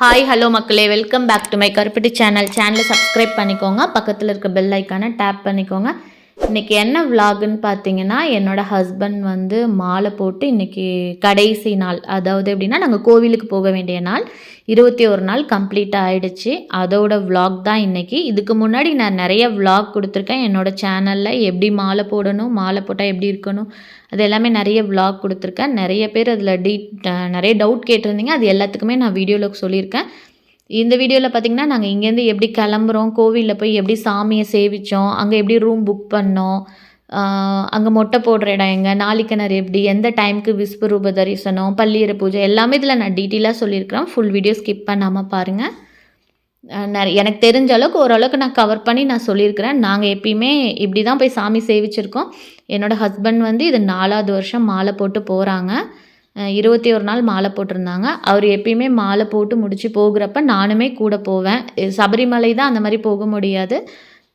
Hi hello மக்களே. Welcome back to my Karuppatti channel சேனலை subscribe பண்ணிக்கோங்க. பக்கத்தில் இருக்க பெல் ஐக்கானை டேப் பண்ணிக்கோங்க. இன்றைக்கி என்ன விலாகுன்னு பார்த்தீங்கன்னா என்னோட ஹஸ்பண்ட் வந்து மாலை போட்டு இன்றைக்கி கடைசி நாள். அதாவது எப்படின்னா நாங்கள் கோவிலுக்கு போக வேண்டிய நாள். இருபத்தி ஒரு நாள் கம்ப்ளீட்டாக ஆகிடுச்சு அதோட விலாக் தான் இன்றைக்கி இதுக்கு முன்னாடி நான் நிறைய விலாக் கொடுத்துருக்கேன். என்னோடய சேனலில் எப்படி மாலை போடணும் மாலை போட்டால் எப்படி இருக்கணும் அது எல்லாமே நிறைய விலாக் கொடுத்துருக்கேன். நிறைய பேர் அதில் டீ நிறைய டவுட் கேட்டிருந்தீங்க. அது எல்லாத்துக்குமே நான் வீடியோவில் சொல்லியிருக்கேன். இந்த வீடியோவில் பார்த்தீங்கன்னா நாங்கள் இங்கேருந்து எப்படி கிளம்புறோம் கோவிலில் போய் எப்படி சாமியை சேவித்தோம் அங்கே எப்படி ரூம் புக் பண்ணோம் அங்கே மொட்டை போடுற இடம் எங்கே நாளிக்கிணறு எப்படி எந்த டைமுக்கு விஸ்வரூப தரிசனம் பள்ளியற பூஜை எல்லாமே இதில் நான் டீட்டெயிலாக சொல்லியிருக்கிறேன். ஃபுல் வீடியோ ஸ்கிப் பண்ணாமல் பாருங்கள் எனக்கு தெரிஞ்ச அளவுக்கு ஓரளவுக்கு நான் கவர் பண்ணி நான் சொல்லியிருக்கிறேன். நாங்கள் எப்பயுமே இப்படி தான் போய் சாமி சேவிச்சிருக்கோம். என்னோடய ஹஸ்பண்ட் வந்து இது நாலாவது வருஷம் மாலை போட்டு போகிறாங்க இருபத்தி ஒரு நாள் மாலை போட்டிருந்தாங்க. அவர் எப்பயுமே மாலை போட்டு முடித்து போகிறப்ப நானுமே கூட போவேன். சபரிமலை தான் அந்த மாதிரி போக முடியாது.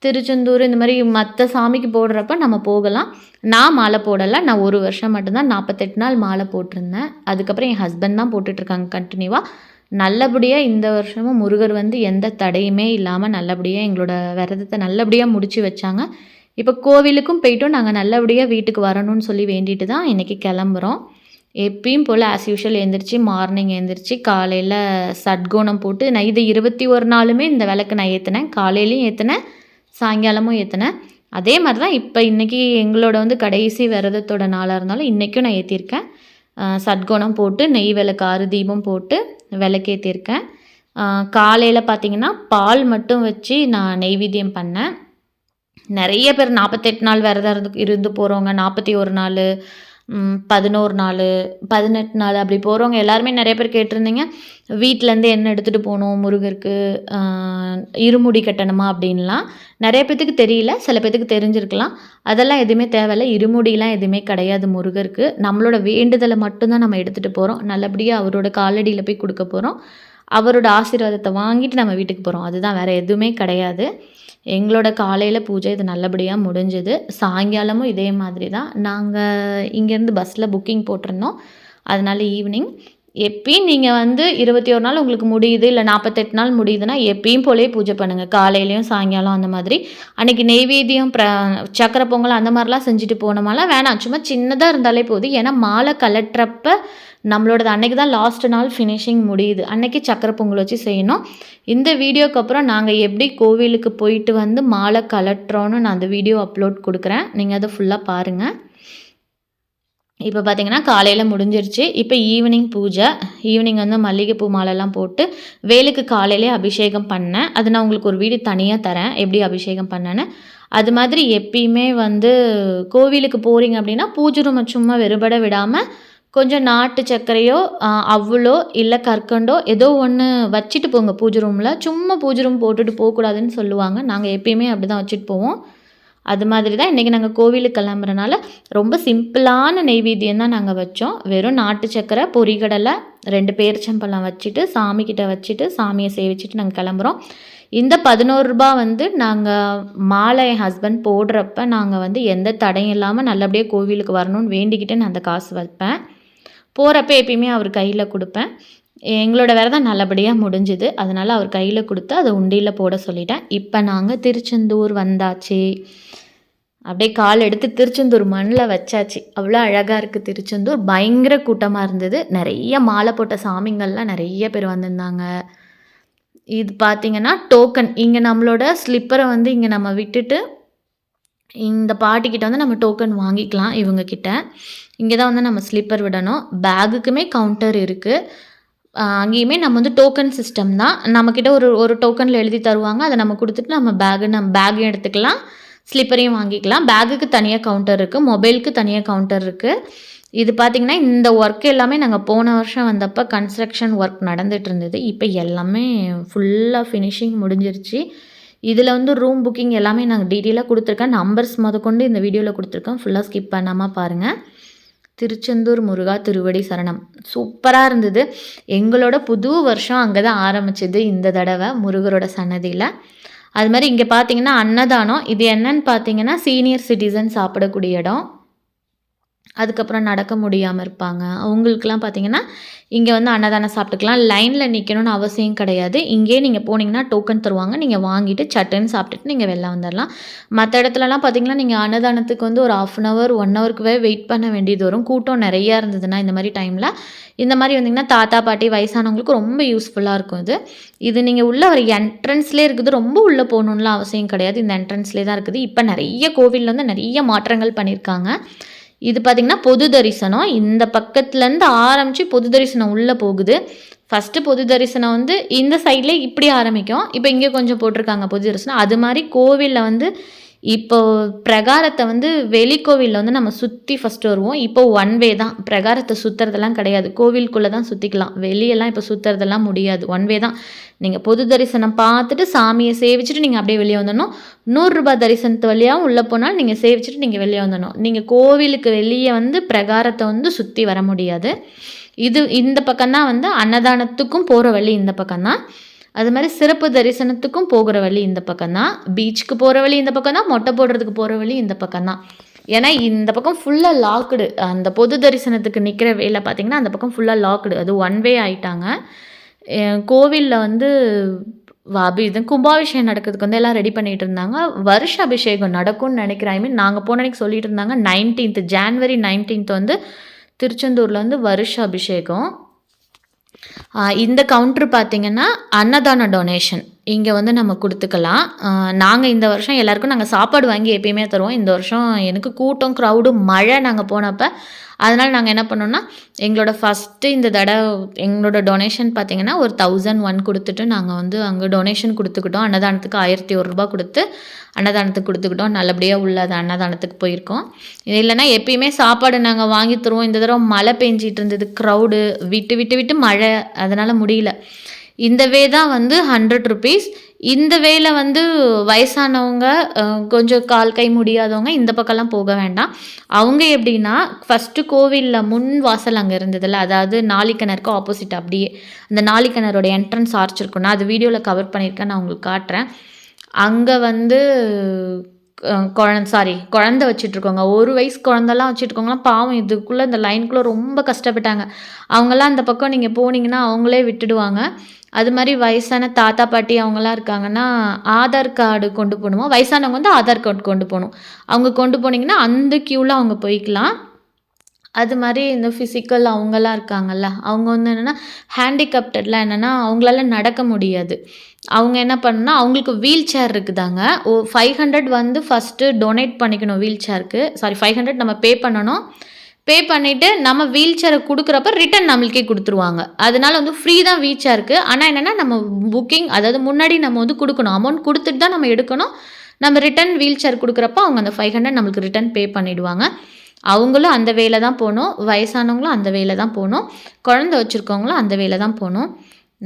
திருச்செந்தூர் இந்த மாதிரி மற்ற சாமிக்கு போடுறப்ப நம்ம போகலாம். நான் மாலை போடலை. நான் ஒரு வருஷம் மட்டும்தான் நாற்பத்தெட்டு நாள் மாலை போட்டிருந்தேன். அதுக்கப்புறம் என் ஹஸ்பண்ட் தான் போட்டுட்ருக்காங்க கண்டினியூவாக நல்லபடியாக இந்த வருஷமும் முருகர் வந்து எந்த தடையுமே இல்லாமல் நல்லபடியாக எங்களோட விரதத்தை நல்லபடியாக முடித்து வச்சாங்க. இப்போ கோவிலுக்கும் போயிட்டும். நாங்கள் நல்லபடியாக வீட்டுக்கு வரணும்னு சொல்லி வேண்டிட்டு தான் இன்றைக்கி கிளம்புறோம். எப்பயும் போல் ஆஸ் யூஷுவல் எழுந்திரிச்சி மார்னிங் எழுந்திரிச்சி காலையில் சட்கோணம் போட்டு நான் இது இருபத்தி ஒரு நாளுமே இந்த விளக்கு நான் ஏற்றினேன் காலையிலையும் ஏற்றினேன் சாயங்காலமும் ஏற்றினேன் அதே மாதிரி தான் இப்போ இன்றைக்கி எங்களோட வந்து கடைசி விரதத்தோட நாளாக இருந்தாலும் இன்றைக்கும் நான் ஏற்றிருக்கேன் சட்கோணம் போட்டு நெய் விளக்கு ஆறு தீபம் போட்டு விளக்கேற்றிருக்கேன் காலையில் பார்த்திங்கன்னா பால் மட்டும் வச்சு நான் நெய்வேத்தியம் பண்ணேன். நிறைய பேர் நாற்பத்தெட்டு நாள் விரதம் இருந்து இருந்து போகிறவங்க நாற்பத்தி ஒரு நாள் பதினோரு நாள் பதினெட்டு நாள் அப்படி போகிறவங்க எல்லாருமே நிறைய பேர் கேட்டிருந்தீங்க. வீட்டிலேருந்து என்ன எடுத்துகிட்டு போகணும் முருகருக்கு இருமுடி கட்டணுமா அப்படின்லாம். நிறைய பேத்துக்கு தெரியல சில பேத்துக்கு தெரிஞ்சிருக்கலாம். அதெல்லாம் எதுவுமே தேவையில்ல. இருமுடிலாம் எதுவுமே கிடையாது முருகருக்கு. நம்மளோட வேண்டுதலை மட்டும்தான் நம்ம எடுத்துகிட்டு போகிறோம் நல்லபடியாக அவரோட காலடியில் போய் கொடுக்க போகிறோம் அவரோட ஆசீர்வாதத்தை வாங்கிட்டு நம்ம வீட்டுக்கு போகிறோம் அதுதான் வேறு எதுவுமே கிடையாது. எங்களோட காலையில் பூஜை இது நல்லபடியாக முடிஞ்சுது. சாயங்காலமும் இதே மாதிரி தான் நாங்கள் இங்கேருந்து பஸ்ஸில் புக்கிங் போட்டிருந்தோம். அதனால் ஈவினிங் எப்பயும் நீங்கள் வந்து இருபத்தி ஒரு நாள் உங்களுக்கு முடியுது இல்லை நாற்பத்தெட்டு நாள் முடியுதுன்னா எப்பயும் போலே பூஜை பண்ணுங்கள் காலையிலையும் சாயங்காலம் அந்த மாதிரி. அன்றைக்கி நெய்வேத்தியம் ப்ர சக்கரை பொங்கல் அந்த மாதிரிலாம் செஞ்சுட்டு போனோமாலாம் வேணாம். சும்மா சின்னதாக இருந்தாலே போதும். ஏன்னா மாலை கலட்டுறப்ப நம்மளோடது அன்றைக்கி தான் லாஸ்ட் நாள் ஃபினிஷிங் முடியுது. அன்றைக்கி சக்கரை பொங்கல் வச்சு செய்யணும். இந்த வீடியோக்கு அப்புறம் நாங்கள் எப்படி கோவிலுக்கு போயிட்டு வந்து மாலை கலட்டுறோன்னு நான் அந்த வீடியோ அப்லோட் கொடுக்குறேன். நீங்கள் அதை ஃபுல்லாக பாருங்கள் இப்போ பார்த்தீங்கன்னா காலையில் முடிஞ்சிருச்சு. இப்போ ஈவினிங் பூஜை. ஈவினிங் வந்து மல்லிகைப்பூ மாலைலாம் போட்டு வேலுக்கு காலையிலே அபிஷேகம் பண்ணேன். அது நான் உங்களுக்கு ஒரு வீடு தனியாக தரேன். எப்படி அபிஷேகம் பண்ணேன்னு. அது மாதிரி எப்பயுமே வந்து கோவிலுக்கு போகிறீங்க அப்படின்னா பூஜை ரூமை சும்மா வெறுபட விடாமல் கொஞ்சம் நாட்டு சர்க்கரையோ அவ்வளோ இல்லை கற்கண்டோ ஏதோ ஒன்று வச்சுட்டு போங்க பூஜை ரூமில் சும்மா பூஜை ரூம் போட்டுட்டு போகக்கூடாதுன்னு சொல்லுவாங்க. நாங்கள் எப்பயுமே அப்படி தான் வச்சுட்டு போவோம். அது மாதிரி தான் இன்றைக்கி நாங்கள் கோவிலுக்கு கிளம்புறனால ரொம்ப சிம்பிளான நெய்வேத்தியம் தான் நாங்கள் வச்சோம். வெறும் நாட்டு சக்கரை பொறிகடலை ரெண்டு பேரிச்சம்பழம் வச்சுட்டு சாமிக்கிட்ட வச்சுட்டு சாமியை சேவிச்சுட்டு நாங்கள் கிளம்புறோம். இந்த பதினோரு ரூபா வந்து நாங்கள் மாலை என் ஹஸ்பண்ட் போடுறப்ப நாங்கள் வந்து எந்த தடையும் இல்லாமல் நல்லபடியாக கோவிலுக்கு வரணும்னு வேண்டிக்கிட்டு நான் அந்த காசு வைப்பேன். போகிறப்ப எப்பயுமே அவர் கையில் கொடுப்பேன். எங்களோட விரதம் நல்லபடியாக முடிஞ்சுது. அதனால் அவர் கையில் கொடுத்து அதை உண்டியில் போட சொல்லிட்டேன். இப்போ நாங்கள் திருச்செந்தூர் வந்தாச்சு. அப்படியே கால் எடுத்து திருச்செந்தூர் மண்ணில் வச்சாச்சு. அவ்வளோ அழகாக இருக்குது திருச்செந்தூர். பயங்கர கூட்டமாக இருந்தது. நிறைய மாலை போட்ட சாமிங்கள்லாம் நிறைய பேர் வந்திருந்தாங்க. இது பார்த்திங்கன்னா டோக்கன் இங்கே நம்மளோட ஸ்லிப்பரை வந்து இங்கே நம்ம விட்டுட்டு இந்த பாட்டிக்கிட்ட வந்து நம்ம டோக்கன் வாங்கிக்கலாம் இவங்கக்கிட்ட இங்கே தான் வந்து நம்ம ஸ்லீப்பர் விடணும். பேகுக்குமே கவுண்டர் இருக்குது அங்கேயுமே நம்ம வந்து டோக்கன் சிஸ்டம் தான். நம்மக்கிட்ட ஒரு ஒரு டோக்கனில் எழுதி தருவாங்க. அதை நம்ம கொடுத்துட்டு நம்ம பேகு நம்ம பேக்கையும் எடுத்துக்கலாம். ஸ்லீப்பரையும் வாங்கிக்கலாம். பேகுக்கு தனியாக கவுண்டர் இருக்குது மொபைலுக்கு தனியாக கவுண்டர் இருக்குது இது பார்த்திங்கன்னா இந்த ஒர்க் எல்லாமே நாங்கள் போன வருஷம் வந்தப்போ கன்ஸ்ட்ரக்ஷன் ஒர்க் நடந்துகிட்டு இருந்தது. இப்போ எல்லாமே ஃபுல்லாக ஃபினிஷிங் முடிஞ்சிருச்சு. இதில் வந்து ரூம் புக்கிங் எல்லாமே நாங்கள் டீட்டெயிலாக கொடுத்துருக்கேன். நம்பர்ஸ் முதற்கொண்டு இந்த வீடியோவில் கொடுத்துருக்கேன். ஃபுல்லாக ஸ்கிப் பண்ணாமல் பாருங்கள் திருச்செந்தூர் முருகா திருவடி சரணம். சூப்பராக இருந்தது. எங்களோட புது வருஷம் அங்கே தான் ஆரம்பிச்சது இந்த தடவை முருகரோட சன்னதியில். அது மாதிரி இங்கே பார்த்தீங்கன்னா அன்னதானம். இது என்னன்னு பார்த்தீங்கன்னா சீனியர் சிட்டிசன் சாப்பிடக்கூடிய இடம். அதுக்கப்புறம் நடக்க முடியாமல் இருப்பாங்க. அவங்களுக்குலாம் பார்த்தீங்கன்னா இங்கே வந்து அன்னதானம் சாப்பிட்டுக்கலாம். லைனில் நிற்கணும்னு அவசியம் கிடையாது. இங்கேயே நீங்கள் போனீங்கன்னா டோக்கன் தருவாங்க. நீங்கள் வாங்கிட்டு சட்டுன்னு சாப்பிட்டுட்டு நீங்கள் வெளில வந்துடலாம் மற்ற இடத்துலலாம் பார்த்தீங்கன்னா நீங்கள் அன்னதானத்துக்கு வந்து ஒரு ஆஃப் அன் ஹவர் ஒன் ஹவருக்குவே வெயிட் பண்ண வேண்டியது வரும். கூட்டம் நிறையா இருந்ததுன்னா இந்த மாதிரி டைமில் இந்த மாதிரி வந்தீங்கன்னா தாத்தா பாட்டி வயசானவங்களுக்கு ரொம்ப யூஸ்ஃபுல்லாக இருக்கும் இது. இது நீங்கள் உள்ள ஒரு என்ட்ரன்ஸ்லேயே இருக்குது. ரொம்ப உள்ளே போகணுன்னுலாம் அவசியம் கிடையாது. இந்த என்ட்ரன்ஸ்லேயே தான் இருக்குது. இப்போ நிறைய கோவிலில் வந்து நிறைய மாற்றங்கள் பண்ணியிருக்காங்க. இது பார்த்திங்கன்னா பொது தரிசனம். இந்த பக்கத்துலேருந்து ஆரம்பித்து பொது தரிசனம் உள்ளே போகுது. ஃபஸ்ட்டு பொது தரிசனம் வந்து இந்த சைட்லேயே இப்படி ஆரம்பிக்கும். இப்போ இங்கே கொஞ்சம் போட்டிருக்காங்க பொது தரிசனம். அது மாதிரி கோவிலில் வந்து இப்போ பிரகாரத்தை வந்து வெளிக்கோவிலில் வந்து நம்ம சுற்றி ஃபஸ்ட்டு வருவோம். இப்போ ஒன் வே தான். பிரகாரத்தை சுற்றுறதெல்லாம் கிடையாது. கோவிலுக்குள்ளே தான் சுற்றிக்கலாம் வெளியெல்லாம் இப்போ சுற்றுறதெல்லாம் முடியாது. ஒன் வே தான். நீங்கள் பொது தரிசனம் பார்த்துட்டு சாமியை சேவிச்சுட்டு நீங்கள் அப்படியே வெளியே வந்துடணும். நூறுரூபா தரிசனத்து வழியாகவும் உள்ளே போனால் நீங்கள் சேவிச்சுட்டு நீங்கள் வெளியே வந்துடணும். நீங்கள் கோவிலுக்கு வெளியே வந்து பிரகாரத்தை வந்து சுற்றி வர முடியாது. இது இந்த பக்கம்தான் வந்து அன்னதானத்துக்கும் போகிற வழி இந்த பக்கம்தான். அது மாதிரி சிறப்பு தரிசனத்துக்கும் போகிற வழி இந்த பக்கம் தான். பீச்சுக்கு போகிற வழி இந்த பக்கம் தான். மொட்டை போடுறதுக்கு போகிற வழி இந்த பக்கம் தான். ஏன்னா இந்த பக்கம் ஃபுல்லாக லாக்குடு அந்த பொது தரிசனத்துக்கு நிற்கிற வேலை பார்த்திங்கன்னா அந்த பக்கம் ஃபுல்லாக லாக்குடு அது ஒன் வே ஆயிட்டாங்க. கோவிலில் வந்து அபி இது கும்பாபிஷேகம் நடக்கிறதுக்கு வந்து எல்லாம் ரெடி பண்ணிகிட்டு இருந்தாங்க. வருஷ அபிஷேகம் நடக்கும்னு நினைக்கிறேன். ஐ மீன் நாங்கள் போன அன்றைக்கி சொல்லிட்டு இருந்தாங்க. நைன்டீன்த் ஜான்வரி நைன்டீன்த் வந்து திருச்செந்தூரில் வந்து வருஷ அபிஷேகம் இந்த கவுண்ட்ரு பார்த்திங்கன்னா அன்னதான டொனேஷன் இங்கே வந்து நம்ம கொடுத்துக்கலாம். நாங்கள் இந்த வருஷம் எல்லாருக்கும் நாங்கள் சாப்பாடு வாங்கி எப்பயுமே தருவோம். இந்த வருஷம் எனக்கு கூட்டம் க்ரௌடு மழை நாங்கள் போனப்போ அதனால் நாங்கள் என்ன பண்ணோன்னா எங்களோட ஃபஸ்ட்டு இந்த தடவை எங்களோட டொனேஷன் பார்த்திங்கன்னா ஒரு தௌசண்ட் ஒன் கொடுத்துட்டு நாங்கள் வந்து அங்கே டொனேஷன் கொடுத்துக்கிட்டோம். அன்னதானத்துக்கு ஆயிரத்தி ஒரு ரூபா கொடுத்து அன்னதானத்துக்கு கொடுத்துக்கிட்டோம். நல்லபடியாக உள்ள அது அன்னதானத்துக்கு போயிருக்கோம். இது இல்லைன்னா எப்பயுமே சாப்பாடு நாங்கள் வாங்கி தருவோம். இந்த தடவை மழை பெஞ்சிட்டு இருந்தது க்ரௌடு விட்டு விட்டு விட்டு மழை. அதனால் முடியல. இந்த வே தான் வந்து ஹண்ட்ரட் ருபீஸ் இந்த வேல வந்து வயசானவங்க கொஞ்சம் கால் கை முடியாதவங்க இந்த பக்கம்லாம் போக வேண்டாம். அவங்க எப்படின்னா ஃபஸ்ட்டு கோவிலில் முன் வாசல் அங்கே இருந்ததில்ல அதாவது நாளிக்கிணருக்கு ஆப்போசிட் அப்படியே அந்த நாளிக்கிணரோட என்ட்ரன்ஸ் ஆர்ச் இருக்குன்னா அது வீடியோவில் கவர் பண்ணியிருக்கேன் நான் உங்களுக்கு காட்டுறேன். அங்கே வந்து குழந்த சாரி குழந்த வச்சுட்ருக்கோங்க. ஒரு வயசு குழந்தெல்லாம் வச்சுட்ருக்கோங்களாம் பாவம் இதுக்குள்ளே இந்த லைனுக்குள்ளே ரொம்ப கஷ்டப்பட்டாங்க. அவங்கெல்லாம் அந்த பக்கம் நீங்கள் போனீங்கன்னா அவங்களே விட்டுடுவாங்க. அது மாதிரி வயசான தாத்தா பாட்டி அவங்களாம் இருக்காங்கன்னா ஆதார் கார்டு கொண்டு போகணுமா? வயசானவங்க வந்து ஆதார் கார்டு கொண்டு போகணும். அவங்க கொண்டு போனீங்கன்னா அந்த க்யூவில் அவங்க போய்க்கலாம். அது மாதிரி இந்த ஃபிசிக்கல் அவங்கெல்லாம் இருக்காங்கல்ல அவங்க வந்து என்னென்னா ஹேண்டிகாப்டர்லாம் என்னென்னா அவங்களால நடக்க முடியாது. அவங்க என்ன பண்ணால் அவங்களுக்கு வீல் சேர் இருக்குதாங்க. ஓ ஃபைவ் ஹண்ட்ரட் வந்து ஃபஸ்ட்டு டொனேட் பண்ணிக்கணும் வீல் சேருக்கு சாரி ஃபைவ் ஹண்ட்ரட் நம்ம பே பண்ணணும். பே பண்ணிவிட்டு நம்ம வீல் சேரை கொடுக்குறப்ப ரிட்டன் நம்மளுக்கே கொடுத்துருவாங்க. அதனால வந்து ஃப்ரீ தான் வீல் சேருக்கு ஆனால் என்னென்னா நம்ம புக்கிங் அதாவது முன்னாடி நம்ம வந்து கொடுக்கணும். அமௌண்ட் கொடுத்துட்டு தான் நம்ம எடுக்கணும். நம்ம ரிட்டன் வீல் சேர் கொடுக்குறப்ப அவங்க அந்த ஃபைவ் ஹண்ட்ரட் நம்மளுக்கு ரிட்டன் பே பண்ணிவிடுவாங்க அவங்களும் அந்த வேலை தான் போகணும். வயசானவங்களும் அந்த வேலை தான் போகணும். குழந்த வச்சுருக்கவங்களும் அந்த வேலை தான் போகணும்.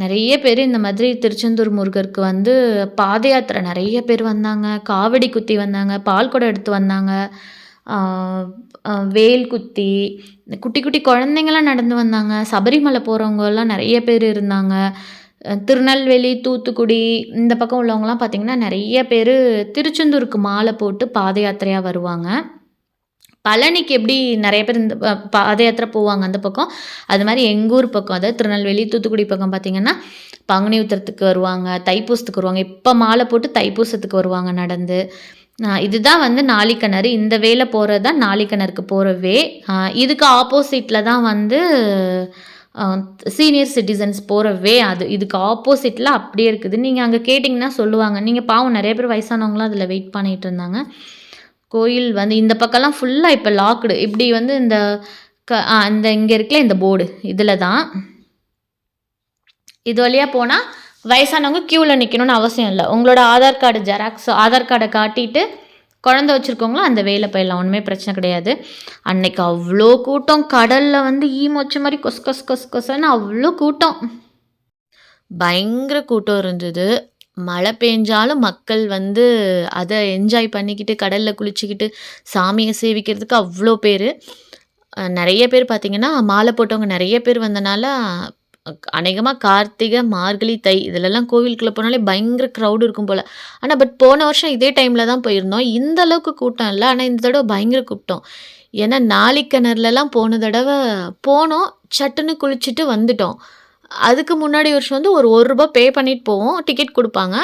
நிறைய பேர் இந்த மாதிரி திருச்செந்தூர் முருகருக்கு வந்து பாத யாத்திரை நிறைய பேர் வந்தாங்க. காவடி குத்தி வந்தாங்க. பால் குடம் எடுத்து வந்தாங்க. வேல் குத்தி குட்டி குட்டி குழந்தைங்களாம் நடந்து வந்தாங்க. சபரிமலை போகிறவங்கெல்லாம் நிறைய பேர் இருந்தாங்க. திருநெல்வேலி தூத்துக்குடி இந்த பக்கம் உள்ளவங்களாம் பார்த்திங்கன்னா நிறைய பேர் திருச்செந்தூருக்கு மாலை போட்டு பாத யாத்திரையாக வருவாங்க. பழனிக்கு எப்படி நிறைய பேர் இந்த பாத யாத்திரை போவாங்க அந்த பக்கம். அது மாதிரி எங்கள் ஊர் பக்கம் அதாவது திருநெல்வேலி தூத்துக்குடி பக்கம் பார்த்திங்கன்னா பங்குனி உத்திரத்துக்கு வருவாங்க தைப்பூசத்துக்கு வருவாங்க. இப்போ மாலை போட்டு தைப்பூசத்துக்கு வருவாங்க நடந்து. இதுதான் வந்து நாளிக்கிணறு. இந்த வேலை போகிறது தான் நாளிக்கிணறுக்கு போகிற வே இதுக்கு ஆப்போசிட்டில் தான் வந்து சீனியர் சிட்டிசன்ஸ் போகிற வே அது. இதுக்கு ஆப்போசிட்டில் அப்படியே இருக்குது. நீங்கள் அங்கே கேட்டிங்கன்னா சொல்லுவாங்க. நீங்கள் பாவம் நிறைய பேர் வயசானவங்களாம் அதில் வெயிட் பண்ணிகிட்டு இருந்தாங்க. கோயில் வந்து இந்த பக்கம்லாம் ஃபுல்லாக இப்போ லாக்டு இப்படி வந்து இந்த க இந்த இங்கே இருக்கல இந்த போர்டு இதில் தான் இது வழியாக போனால் வயசானவங்க க்யூவில் நிற்கணும்னு அவசியம் இல்லை. உங்களோட ஆதார் கார்டு ஜெராக்ஸ் ஆதார் கார்டை காட்டிட்டு குழந்த வச்சுருக்கவங்களும் அந்த வேலை போயிடலாம். ஒன்றுமே பிரச்சனை கிடையாது. அன்னைக்கு அவ்வளோ கூட்டம். கடலில் வந்து ஈ மொச்ச மாதிரி கொஸ் கொஸ் கொஸ் கொசன்னு அவ்வளோ கூட்டம். பயங்கர கூட்டம் இருந்தது. மழை பெஞ்சாலும் மக்கள் வந்து அதை என்ஜாய் பண்ணிக்கிட்டு கடலில் குளிச்சுக்கிட்டு சாமியை சேவிக்கிறதுக்கு அவ்வளோ பேர். நிறைய பேர் பார்த்திங்கன்னா மாலை போட்டவங்க நிறைய பேர் வந்தனால அநேகமாக கார்த்திகை மார்கழி தை இதிலெல்லாம் கோவிலுக்குள்ளே போனாலே பயங்கர க்ரௌடு இருக்கும் போல். ஆனால் பட் போன வருஷம் இதே டைமில் தான் போயிருந்தோம். இந்த அளவுக்கு கூட்டம் இல்லை. ஆனால் இந்த தடவை பயங்கர கூட்டம். ஏன்னா நாளிக்கிணறுலலாம் போன தடவை போனோம். சட்டுன்னு குளிச்சுட்டு வந்துட்டோம். அதுக்கு முன்னாடி வருஷம் வந்து ஒரு ஒரு ரூபா பே பண்ணிட்டு போவோம். டிக்கெட் கொடுப்பாங்க.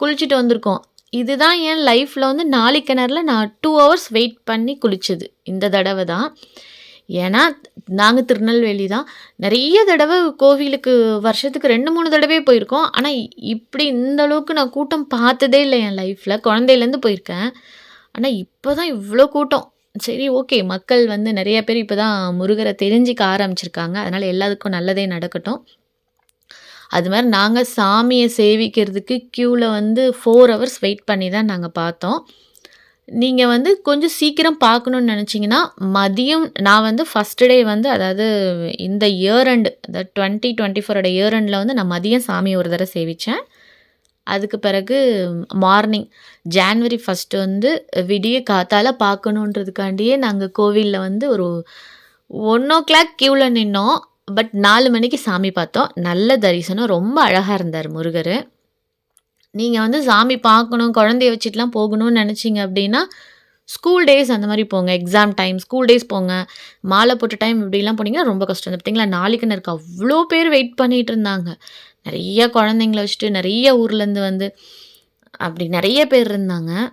குளிச்சுட்டு வந்திருக்கோம். இதுதான் என் லைஃப்பில் வந்து நாளிக்கிணறுல நான் டூ ஹவர்ஸ் வெயிட் பண்ணி குளிச்சது. இந்த தடவை தான். ஏன்னா நாங்கள் திருநெல்வேலி தான். நிறைய தடவை கோவிலுக்கு வருஷத்துக்கு ரெண்டு மூணு தடவை போயிருக்கோம். ஆனால் இப்படி இந்த அளவுக்கு நான் கூட்டம் பார்த்ததே இல்லை என் லைஃப்பில் குழந்தையிலேருந்து போயிருக்கேன். ஆனால் இப்போ தான் இவ்வளோ கூட்டம். சரி ஓகே மக்கள் வந்து நிறைய பேர் இப்போ தான் முருகரை தெரிஞ்சிக்க ஆரம்பிச்சிருக்காங்க. அதனால் எல்லாத்துக்கும் நல்லதே நடக்கட்டும். அது மாதிரி நாங்கள் சாமியை சேவிக்கிறதுக்கு க்யூவில் வந்து ஃபோர் ஹவர்ஸ் வெயிட் பண்ணி தான் நாங்கள் பார்த்தோம். நீங்கள் வந்து கொஞ்சம் சீக்கிரம் பார்க்கணுன்னு நினச்சிங்கன்னா மதியம் நான் வந்து ஃபஸ்ட் டே வந்து அதாவது இந்த இயர் எண்டு டுவெண்ட்டி டுவெண்ட்டி ஃபோரோட இயரண்டில் வந்து நான் மதியம் சாமி ஒரு தடவை சேவித்தேன் அதுக்கு பிறகு மார்னிங் ஜான்வரி ஃபஸ்ட்டு வந்து விடிய காத்தால் பார்க்கணுன்றதுக்காண்டியே நாங்கள் கோவிலில் வந்து ஒரு ஒன் ஓ கிளாக் க்யூவில் நின்னோம். பட் நாலு மணிக்கு சாமி பார்த்தோம். நல்ல தரிசனம். ரொம்ப அழகாக இருந்தார் முருகர். நீங்கள் வந்து சாமி பார்க்கணும் குழந்தைய வச்சுட்டுலாம் போகணும்னு நினச்சிங்க அப்படின்னா ஸ்கூல் டேஸ் அந்த மாதிரி போங்க. எக்ஸாம் டைம் ஸ்கூல் டேஸ் போங்க. மாலை போட்ட டைம் இப்படிலாம் போனீங்கன்னா ரொம்ப கஷ்டம். பார்த்தீங்களா நாளைக்குன்னு இருக்க அவ்வளோ பேர் வெயிட் பண்ணிகிட்டு இருந்தாங்க. நிறைய குழந்தைங்கள வச்சுட்டு நிறைய ஊர்லேருந்து வந்து அப்படி நிறைய பேர் இருந்தாங்க.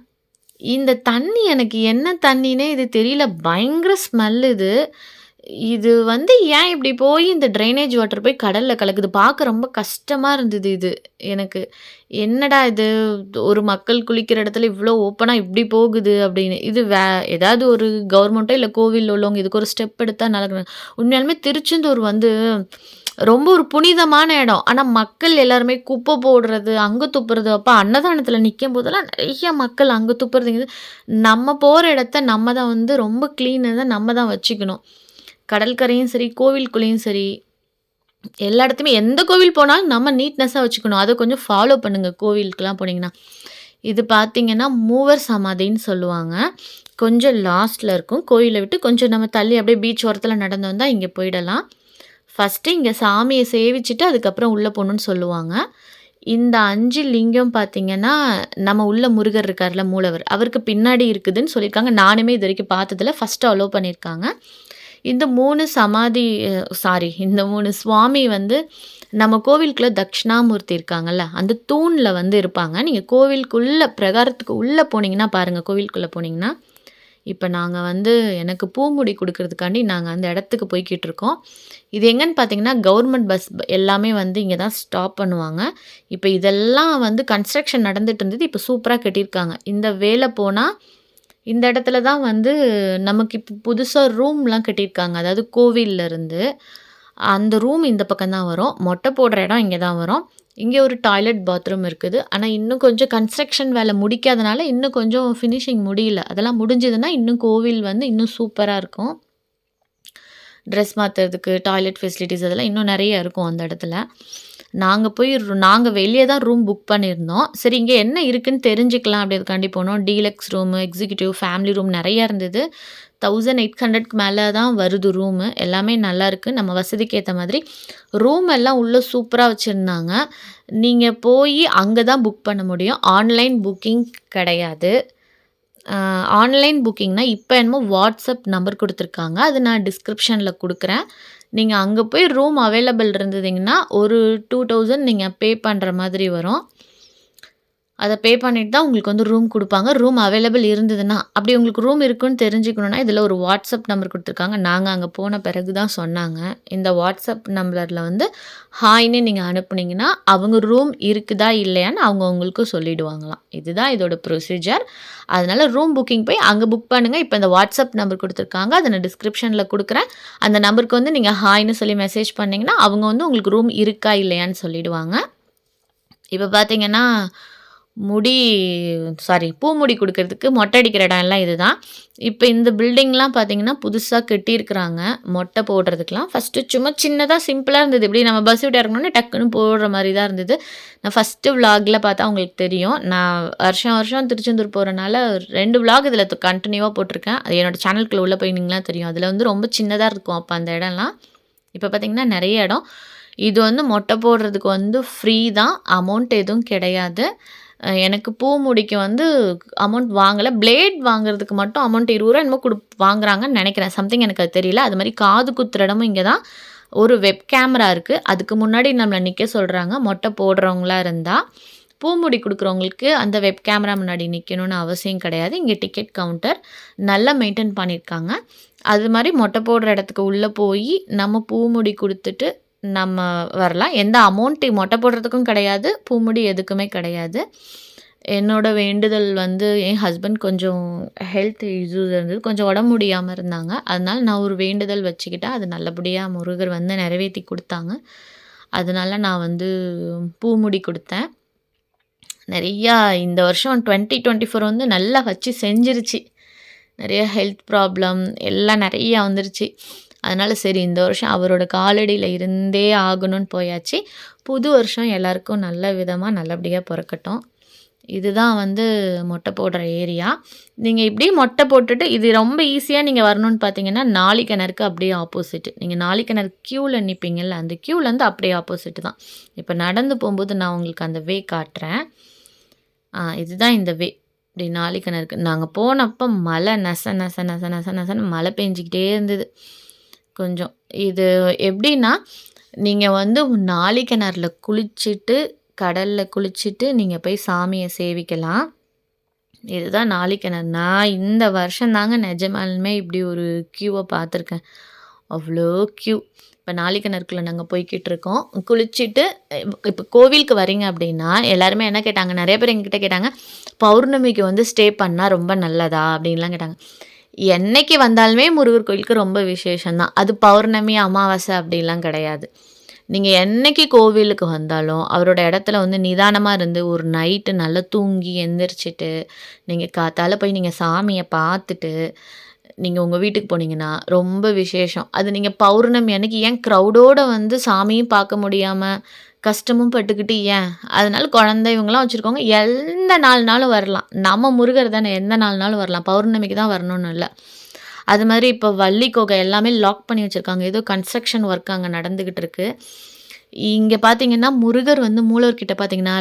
இந்த தண்ணி எனக்கு என்ன தண்ணினே இது தெரியல. பயங்கர ஸ்மெல் இது. இது வந்து ஏன் இப்படி போய் இந்த ட்ரைனேஜ் வாட்டர் போய் கடலில் கலக்குது? பார்க்க ரொம்ப கஷ்டமாக இருந்தது இது எனக்கு. என்னடா இது? ஒரு மக்கள் குளிக்கிற இடத்துல இவ்வளோ ஓப்பனாக இப்படி போகுது அப்படின்னு. இது வே ஏதாவது ஒரு கவர்மெண்ட்டோ இல்லை கோவிலில் உள்ளவங்க இதுக்கு ஒரு ஸ்டெப் எடுத்தால் நல்லா உண்மையாலுமே திருச்செந்தூர் வந்து ரொம்ப ஒரு புனிதமான இடம். ஆனால் மக்கள் எல்லாருமே குப்பை போடுறது அங்கே துப்புறது அப்போ அன்னதானத்தில் நிற்கும் போதெல்லாம் நிறைய மக்கள் அங்கே துப்புறதுங்கிறது நம்ம போகிற இடத்த நம்ம தான் வந்து ரொம்ப க்ளீனாக தான் நம்ம தான் வச்சுக்கணும். கடற்கரையும் சரி கோவிலுக்குள்ளேயும் சரி எல்லா இடத்துலையுமே எந்த கோவில் போனாலும் நம்ம நீட்னஸாக வச்சுக்கணும். அதை கொஞ்சம் ஃபாலோ பண்ணுங்கள் கோவிலுக்கெலாம் போனீங்கன்னா. இது பார்த்தீங்கன்னா மூவர் சமாதின்னு சொல்லுவாங்க. கொஞ்சம் லாஸ்ட்டில் இருக்கும். கோயிலை விட்டு கொஞ்சம் நம்ம தள்ளி அப்படியே பீச் ஓரத்தில் நடந்து வந்தால் இங்கே போயிடலாம். ஃபஸ்ட்டு இங்கே சாமியை சேவிச்சுட்டு அதுக்கப்புறம் உள்ளே போகணுன்னு சொல்லுவாங்க. இந்த அஞ்சு லிங்கம் பார்த்தீங்கன்னா நம்ம உள்ள முருகர் இருக்கார்ல மூலவர். அவருக்கு பின்னாடி இருக்குதுன்னு சொல்லியிருக்காங்க. நானுமே இது வரைக்கும் பார்த்ததில் ஃபஸ்ட்டு அலோவ் பண்ணியிருக்காங்க. இந்த மூணு சமாதி சாரி இந்த மூணு சுவாமி வந்து நம்ம கோவிலுக்குள்ளே தட்சிணாமூர்த்தி இருக்காங்கல்ல அந்த தூணில் வந்து இருப்பாங்க. நீங்கள் கோவிலுக்குள்ளே பிரகாரத்துக்கு உள்ளே போனீங்கன்னா பாருங்கள் கோவிலுக்குள்ளே போனீங்கன்னா இப்போ நாங்கள் வந்து எனக்கு பூமுடி கொடுக்கறதுக்காண்டி நாங்கள் அந்த இடத்துக்கு போய்கிட்டு இருக்கோம். இது எங்கன்னு பார்த்தீங்கன்னா கவர்மெண்ட் பஸ் எல்லாமே வந்து இங்கே தான் ஸ்டாப் பண்ணுவாங்க. இப்போ இதெல்லாம் வந்து கன்ஸ்ட்ரக்ஷன் நடந்துட்டு இருந்தது இப்போ சூப்பராக கட்டியிருக்காங்க. இந்த வேலை போனால் இந்த இடத்துல தான் வந்து நமக்கு இப்போ புதுசாக ரூம்லாம் கட்டியிருக்காங்க. அதாவது கோவில்ல இருந்து அந்த ரூம் இந்த பக்கம் தான் வரும். மொட்டை போடுற இடம் இங்கே தான் வரும். இங்கே ஒரு டாய்லெட் பாத்ரூம் இருக்குது. ஆனால் இன்னும் கொஞ்சம் கன்ஸ்ட்ரக்ஷன் வேலை முடிக்காதனால இன்னும் கொஞ்சம் ஃபினிஷிங் முடியல. அதெல்லாம் முடிஞ்சதுன்னா இன்னும் கோவில் வந்து இன்னும் சூப்பராக இருக்கும். ட்ரெஸ் மாற்றுறதுக்கு டாய்லெட் ஃபெசிலிட்டிஸ் அதெல்லாம் இன்னும் நிறைய இருக்கும் அந்த இடத்துல. நாங்கள் போய் நாங்கள் வெளியே தான் ரூம் புக் பண்ணியிருந்தோம். சரி இங்கே என்ன இருக்குன்னு தெரிஞ்சுக்கலாம் அப்படிதுக்காண்டி போனோம். Deluxe room executive family room நிறையா இருந்தது. தௌசண்ட் எயிட் ஹண்ட்ரட்க்கு மேலே தான் வருது ரூமு எல்லாமே நல்லாயிருக்கு நம்ம வசதிக்கு ஏற்ற மாதிரி. ரூம் எல்லாம் உள்ளே சூப்பராக வச்சுருந்தாங்க. நீங்கள் போய் அங்கே தான் புக் பண்ண முடியும். ஆன்லைன் புக்கிங் கிடையாது. ஆன்லைன் புக்கிங்னால் இப்போ என்னமோ வாட்ஸ்அப் நம்பர் கொடுத்துருக்காங்க. அது நான் டிஸ்கிரிப்ஷனில் கொடுக்குறேன். நீங்கள் அங்கே போய் ரூம் அவைலபிள் இருந்ததுங்கன்னா ஒரு டூ தௌசண்ட் நீங்கள் பே பண்ணுற மாதிரி வரும். அதை பே பண்ணிட்டு தான் உங்களுக்கு வந்து ரூம் கொடுப்பாங்க. ரூம் அவைலபிள் இருந்ததுன்னா அப்படி உங்களுக்கு ரூம் இருக்குன்னு தெரிஞ்சுக்கணுன்னா இதில் ஒரு வாட்ஸ்அப் நம்பர் கொடுத்துருக்காங்க. நாங்கள் அங்கே போன பிறகு தான் சொன்னாங்க. இந்த வாட்ஸ்அப் நம்பரில் வந்து ஹாய்னு நீங்கள் அனுப்புனீங்கன்னா அவங்க ரூம் இருக்குதா இல்லையான்னு அவங்க உங்களுக்கு சொல்லிடுவாங்களாம். இதுதான் இதோட ப்ரொசீஜர் அதனால் ரூம் புக்கிங் போய் அங்கே புக் பண்ணுங்கள் இப்போ இந்த வாட்ஸ்அப் நம்பர் கொடுத்துருக்காங்க. அதை நான் டிஸ்கிரிப்ஷனில் கொடுக்குறேன். அந்த நம்பருக்கு வந்து நீங்கள் ஹாய்னு சொல்லி மெசேஜ் பண்ணிங்கன்னா அவங்க வந்து உங்களுக்கு ரூம் இருக்கா இல்லையான்னு சொல்லிடுவாங்க. இப்போ பார்த்தீங்கன்னா முடி சாரி பூ முடி கொடுக்கறதுக்கு மொட்டை அடிக்கிற இடம் எல்லாம் இதுதான். இப்போ இந்த பில்டிங்லாம் பார்த்தீங்கன்னா புதுசாக கட்டியிருக்கிறாங்க மொட்டை போடுறதுக்கெலாம் ஃபஸ்ட்டு சும்மா சின்னதாக சிம்பிளாக இருந்தது. இப்படி நம்ம பஸ் விட்டு இறங்கணும்னு டக்குன்னு போடுற மாதிரி தான் இருந்தது. நான் ஃபஸ்ட்டு விலாகில் பார்த்தா அவங்களுக்கு தெரியும். நான் வருஷம் வருஷம் திருச்செந்தூர் போகிறனால ரெண்டு விலாக் இதில் கண்டினியூவாக போட்டிருக்கேன். அது என்னோடய சேனலுக்குள்ளே உள்ளே போயிருந்தீங்களா தெரியும். அதில் வந்து ரொம்ப சின்னதாக இருக்கும் அப்போ அந்த இடம்லாம். இப்போ பார்த்திங்கன்னா நிறைய இடம். இது வந்து மொட்டை போடுறதுக்கு வந்து ஃப்ரீ தான். அமௌண்ட் எதுவும் கிடையாது. எனக்கு பூ முடிக்கு வந்து அமௌண்ட் வாங்கலை. பிளேட் வாங்குறதுக்கு மட்டும் அமௌண்ட் இருபது ரூபா என்னமோ கொடு வாங்குறாங்கன்னு நினைக்கிறேன். சம்திங் எனக்கு அது தெரியல. அது மாதிரி காது குத்துற இடமும் இங்கே தான் ஒரு வெப் கேமரா இருக்குது அதுக்கு முன்னாடி நம்மளை நிற்க சொல்கிறாங்க மொட்டை போடுறவங்களா இருந்தால் பூமுடி கொடுக்குறவங்களுக்கு அந்த வெப் கேமரா முன்னாடி நிற்கணும்னு அவசியம் கிடையாது. இங்கே டிக்கெட் கவுண்டர் நல்லா மெயின்டைன் பண்ணியிருக்காங்க அது மாதிரி மொட்டை போடுற இடத்துக்கு உள்ளே போய் நம்ம பூமுடி கொடுத்துட்டு நம்ம வரலாம். எந்த அமௌண்ட்டு மொட்டை போடுறதுக்கும் கிடையாது பூமுடி எதுக்குமே கிடையாது. என்னோட வேண்டுதல் வந்து என் ஹஸ்பண்ட் கொஞ்சம் ஹெல்த் இஷ்யூஸ் இருந்தது. கொஞ்சம் உடம்பு முடியாமல் இருந்தாங்க. அதனால் நான் ஒரு வேண்டுதல் வச்சுக்கிட்டேன். அது நல்லபடியாக முருகர் வந்து நிறைவேற்றி கொடுத்தாங்க. அதனால் நான் வந்து பூமுடி கொடுத்தேன். நிறையா இந்த வருஷம் டுவெண்ட்டி டுவெண்ட்டி ஃபோர் வந்து நல்லா வச்சு செஞ்சிருச்சு. நிறைய ஹெல்த் ப்ராப்ளம் எல்லாம் நிறையா வந்துருச்சு. அதனால் சரி இந்த வருஷம் அவரோட காலடியில் இருந்தே ஆகணும்னு போயாச்சு. புது வருஷம் எல்லாருக்கும் நல்ல விதமாக நல்லபடியாக பிறக்கட்டும். இதுதான் வந்து மொட்டை போடுற ஏரியா. நீங்கள் இப்படி மொட்டை போட்டுட்டு இது ரொம்ப ஈஸியாக நீங்கள் வரணும்னு பார்த்தீங்கன்னா நாளிக்கிணறுக்கு அப்படியே ஆப்போசிட் நீங்கள் நாளிக்கிணறு க்யூவில் நிற்பீங்கல்ல அந்த க்யூலேருந்து அப்படியே ஆப்போசிட் தான். இப்போ நடந்து போகும்போது நான் உங்களுக்கு அந்த வே காட்டுறேன். இதுதான் இந்த வே இப்படி நாளிக்கிணறுக்கு நாங்கள் போனப்போ மழை நச நச நச நச நசன்னு மழை பெஞ்சிக்கிட்டே இருந்தது. கொஞ்சம் இது எப்படின்னா நீங்கள் வந்து நாளிக்கிணறுல குளிச்சுட்டு கடலில் குளிச்சுட்டு நீங்கள் போய் சாமியை சேவிக்கலாம். இதுதான் நாளிக்கிணறு நான் இந்த வருஷம் தாங்க நிஜமாலுமே இப்படி ஒரு க்யூவை பார்த்துருக்கேன். அவ்வளோ க்யூ இப்போ நாளிக்கிணறுக்குள்ளே நாங்கள் போய்கிட்டு இருக்கோம். குளிச்சுட்டு இப்போ கோவிலுக்கு வரீங்க அப்படின்னா எல்லாருமே என்ன கேட்டாங்க? நிறைய பேர் எங்ககிட்ட கேட்டாங்க பௌர்ணமிக்கு வந்து ஸ்டே பண்ணால் ரொம்ப நல்லதா? அப்படின்லாம் கேட்டாங்க. என்னைக்கு வந்தாலுமே முருகர் கோயிலுக்கு ரொம்ப விசேஷம்தான். அது பௌர்ணமி அமாவாசை அப்படிலாம் கிடையாது. நீங்கள் என்னைக்கு கோவிலுக்கு வந்தாலும் அவரோட இடத்துல வந்து நிதானமாக இருந்து ஒரு நைட்டு நல்லா தூங்கி எந்திரிச்சிட்டு நீங்கள் காத்தால் போய் நீங்கள் சாமியை பார்த்துட்டு நீங்கள் உங்கள் வீட்டுக்கு போனீங்கன்னா ரொம்ப விசேஷம். அது நீங்கள் பௌர்ணமி அன்னைக்கு ஏன் க்ரௌடோடு வந்து சாமியும் பார்க்க முடியாமல் கஷ்டமும் பட்டுக்கிட்டு ஏன்? அதனால குழந்தை இவங்களாம் வச்சுருக்கவங்க எந்த நாள்னாலும் வரலாம். நம்ம முருகர் தானே எந்த நாள்னாலும் வரலாம். பௌர்ணமிக்கு தான் வரணும்னு இல்லை. அது மாதிரி இப்போ வள்ளி கோகை எல்லாமே லாக் பண்ணி வச்சுருக்காங்க. ஏதோ கன்ஸ்ட்ரக்ஷன் ஒர்க் அங்கே நடந்துக்கிட்டு இருக்கு. இங்கே பார்த்தீங்கன்னா முருகர் வந்து மூலவர்கிட்ட பார்த்தீங்கன்னா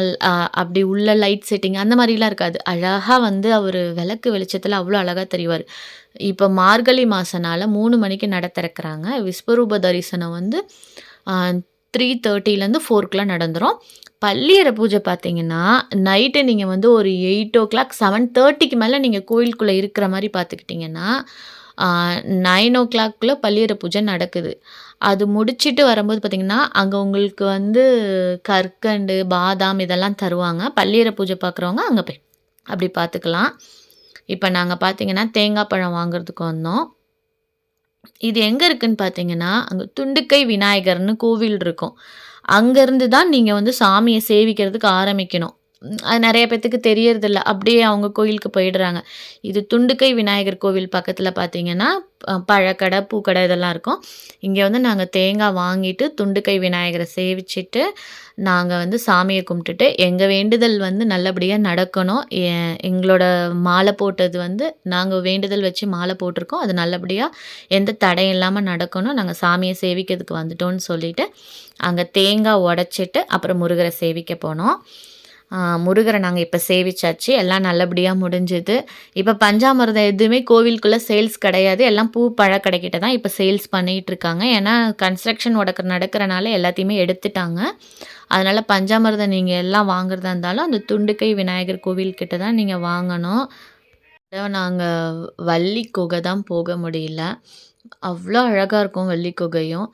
அப்படி உள்ள லைட் செட்டிங் அந்த மாதிரிலாம் இருக்காது. அழகாக வந்து அவர் விளக்கு வெளிச்சத்தில் அவ்வளோ அழகாக தெரிவார். இப்போ மார்கழி மாசனால மூணு மணிக்கு நட திறக்கிறாங்க. விஸ்வரூப தரிசனம் வந்து த்ரீ தேர்ட்டிலேருந்து ஃபோர்க்கெலாம் நடந்துரும். பள்ளியறை பூஜை பார்த்தீங்கன்னா நைட்டு நீங்கள் வந்து ஒரு எயிட் ஓ கிளாக் செவன் தேர்ட்டிக்கு மேலே நீங்கள் கோயிலுக்குள்ளே இருக்கிற மாதிரி பார்த்துக்கிட்டிங்கன்னா நைன் ஓ கிளாக்குள்ளே பள்ளியற பூஜை நடக்குது. அது முடிச்சுட்டு வரும்போது பார்த்திங்கன்னா அங்கே உங்களுக்கு வந்து கற்கண்டு பாதாம் இதெல்லாம் தருவாங்க. பள்ளியற பூஜை பார்க்குறவங்க அங்கே போய் அப்படி பார்த்துக்கலாம் இப்போ நாங்கள் பார்த்தீங்கன்னா தேங்காய் பழம் வாங்குறதுக்கு வந்தோம். இது எங்கே இருக்குதுன்னு பார்த்தீங்கன்னா அங்கே துண்டுக்கை விநாயகர்னு கோவில் இருக்கும். அங்கேருந்து தான் நீங்கள் வந்து சாமியை சேவிக்கிறதுக்கு ஆரம்பிக்கணும். அது நிறைய பேர்த்துக்கு தெரியறதில்ல. அப்படியே அவங்க கோயிலுக்கு போயிடுறாங்க. இது துண்டுக்கை விநாயகர் கோவில் பக்கத்தில் பார்த்தீங்கன்னா ப- பழக்கடை பூக்கடை இதெல்லாம் இருக்கும். இங்கே வந்து நாங்கள் தேங்காய் வாங்கிட்டு துண்டுக்கை விநாயகரை சேவிச்சிட்டு நாங்கள் வந்து சாமியை கும்பிட்டுட்டு எங்கள் வேண்டுதல் வந்து நல்லபடியாக நடக்கணும். எங்களோட மாலை போட்டது வந்து நாங்கள் வேண்டுதல் வச்சு மாலை போட்டிருக்கோம். அது நல்லபடியாக எந்த தடையும் இல்லாமல் நடக்கணும். நாங்கள் சாமியை சேவிக்கிறதுக்கு வந்துட்டோம்னு சொல்லிட்டு அங்கே தேங்காய் உடச்சிட்டு அப்புறம் முருகரை சேவிக்க போனோம். முருகரை நாங்கள் இப்போ சேவிச்சாச்சு. எல்லாம் நல்லபடியாக முடிஞ்சுது. இப்போ பஞ்சாமிரதம் எதுவுமே கோவிலுக்குள்ளே சேல்ஸ் கிடையாது. எல்லாம் பூ பழக்கடைக்கிட்ட தான் இப்போ சேல்ஸ் பண்ணிகிட்டு இருக்காங்க. ஏன்னா கன்ஸ்ட்ரக்ஷன் உடக்க நடக்கிறனால எல்லாத்தையுமே எடுத்துட்டாங்க. அதனால் பஞ்சாமிரதம் நீங்கள் எல்லாம் வாங்குறதா இருந்தாலும் அந்த துண்டுக்கை விநாயகர் கோவில்கிட்ட தான் நீங்கள் வாங்கணும். நாங்கள் வள்ளி குகை தான் போக முடியல. அவ்வளோ அழகாக இருக்கும் வெள்ளி குகையும்.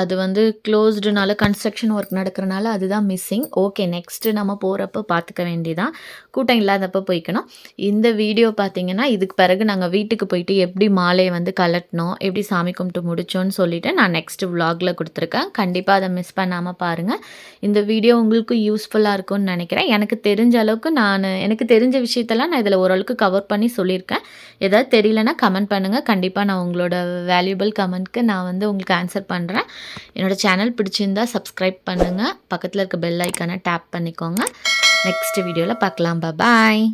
அது வந்து க்ளோஸ்டுனால கன்ஸ்ட்ரக்ஷன் ஒர்க் நடக்கிறனால அதுதான் மிஸ்ஸிங் ஓகே நெக்ஸ்ட்டு நம்ம போகிறப்ப பார்த்துக்க வேண்டியதான் கூட்டம் இல்லாதப்போ போய்க்கணும். இந்த வீடியோ பார்த்தீங்கன்னா இதுக்கு பிறகு நாங்கள் வீட்டுக்கு போயிட்டு எப்படி மாலையை வந்து கலட்டினோம் எப்படி சாமி கும்பிட்டு முடிச்சோன்னு சொல்லிட்டு நான் நெக்ஸ்ட்டு விலாகில் கொடுத்துருக்கேன். கண்டிப்பாக அதை மிஸ் பண்ணாமல் பாருங்கள் இந்த வீடியோ உங்களுக்கு யூஸ்ஃபுல்லாக இருக்கும்னு நினைக்கிறேன். எனக்கு தெரிஞ்ச அளவுக்கு நான் எனக்கு தெரிஞ்ச விஷயத்தெல்லாம் நான் இதில் ஓரளவுக்கு கவர் பண்ணி சொல்லியிருக்கேன். ஏதாவது தெரியலனா கமெண்ட் பண்ணுங்கள் கண்டிப்பாக நான் உங்களோட வேல்யூபிள் கமெண்ட்க்கு நான் வந்து உங்களுக்கு ஆன்சர் பண்ணுறேன் என்னோட சேனல் பிடிச்சிருந்தா சப்ஸ்கிரைப் பண்ணுங்கள் பக்கத்தில் இருக்க பெல் ஐக்கானை டேப் பண்ணிக்கோங்க. நெக்ஸ்ட் வீடியோவில் பார்க்கலாம். பாய்